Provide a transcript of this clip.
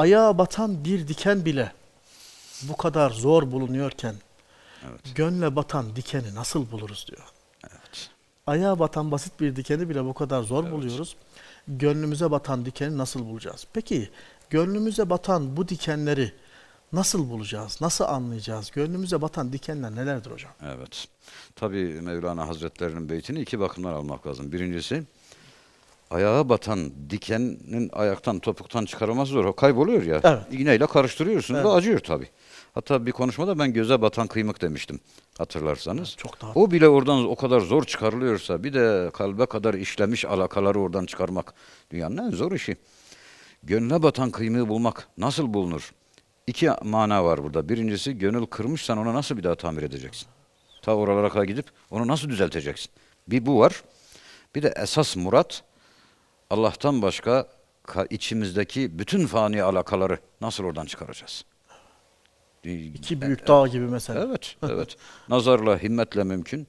ayağa batan bir diken bile bu kadar zor bulunuyorken Evet. gönle batan dikeni nasıl buluruz diyor. Evet. Ayağa batan basit bir dikeni bile bu kadar zor buluyoruz. Gönlümüze batan dikeni nasıl bulacağız? Peki gönlümüze batan bu dikenleri nasıl bulacağız? Nasıl anlayacağız? Gönlümüze batan dikenler nelerdir hocam? Evet. Tabii Mevlana Hazretlerinin beytini iki bakımdan almak lazım. Birincisi ayağa batan dikenin ayaktan topuktan çıkarılması zor. O kayboluyor ya. Evet. İğneyle karıştırıyorsun Evet. ve acıyor tabii. Hatta bir konuşmada ben göze batan kıymık demiştim hatırlarsanız. Çok daha O bile oradan o kadar zor çıkarılıyorsa bir de kalbe kadar işlemiş alakaları oradan çıkarmak dünyanın en zor işi. Gönle batan kıymığı bulmak nasıl bulunur? İki mana var burada. Birincisi gönül kırmışsan onu nasıl bir daha tamir edeceksin? Ta oralara kadar gidip onu nasıl düzelteceksin? Bir bu var. Bir de esas murat Allah'tan başka ka- içimizdeki bütün fani alakaları nasıl oradan çıkaracağız? iki büyük dağ gibi mesela. Evet, evet. Nazarla, himmetle mümkün.